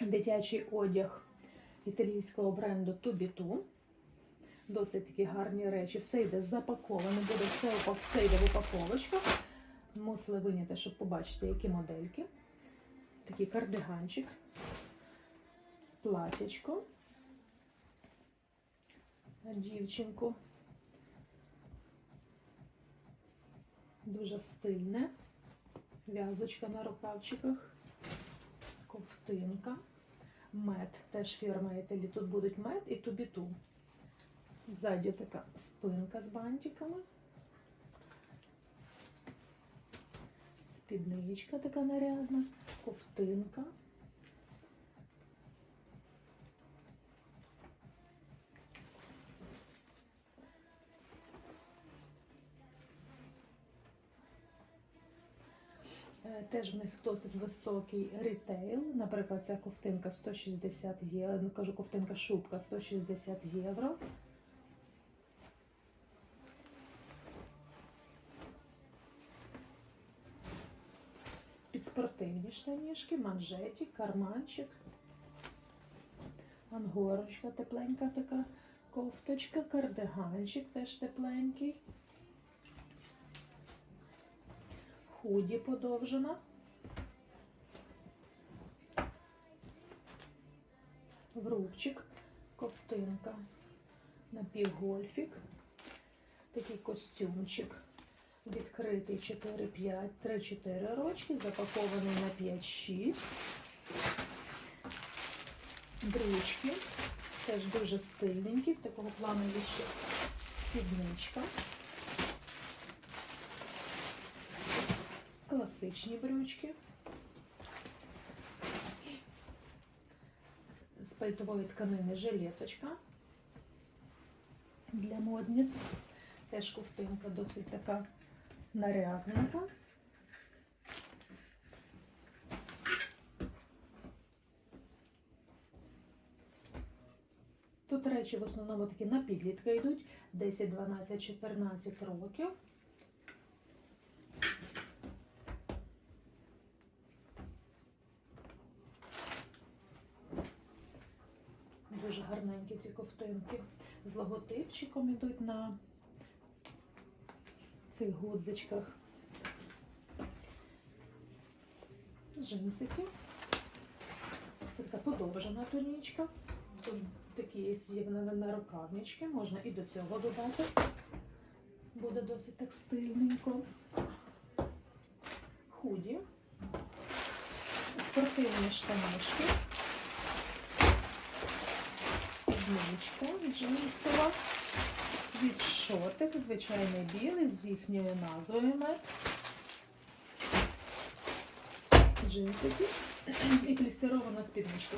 дитячий одяг італійського бренду Тубіту. Досить такі гарні речі. Все йде запаковане, буде все, все йде в упаковочках. Мусили виняти, щоб побачити, які модельки. Такий кардиганчик, платячко. Дівчинку. Дуже стильне. В'язочка на рукавчиках. Ковтинка. Мед. Теж фірма Італі. Тут будуть мед і тубіту. Ззаді така спинка з бантиками. Спідничка така нарядна, ковтинка. Теж в них досить високий рітейл. Наприклад, ця ковтинка 160 євро. Ну, кажу, ковтинка шубка 160 євро. Під спортивні штанішки, манжетик, карманчик. Ангорочка тепленька така кофточка, кардиганчик теж тепленький. Худі подовжена. Врубчик, ковтинка, напівгольфік, такий костюмчик. Відкритий 4-5, 3-4 рочки, запакований на 5-6. Брючки, теж дуже стильненькі, в такого плану є ще спідничка. Класичні брючки. З пальтової тканини жилеточка для модниць. Теж ковтинка досить така нарядненька. Тут речі в основному такі на підлітка йдуть 10, 12, 14 років. Дуже гарненькі ці ковтинки. З логотипчиком йдуть на цих гудзичках. Джинсики. Це така подовжена тонічка. Тут такі є на, рукавнички, можна і до цього додати. Буде досить так стильненько. Худі. Спортивні штанишки. Спідничка джинсова. Світшотик, звичайний білий, з їхньою назвою мед. Джинсики і плісірована спідничка.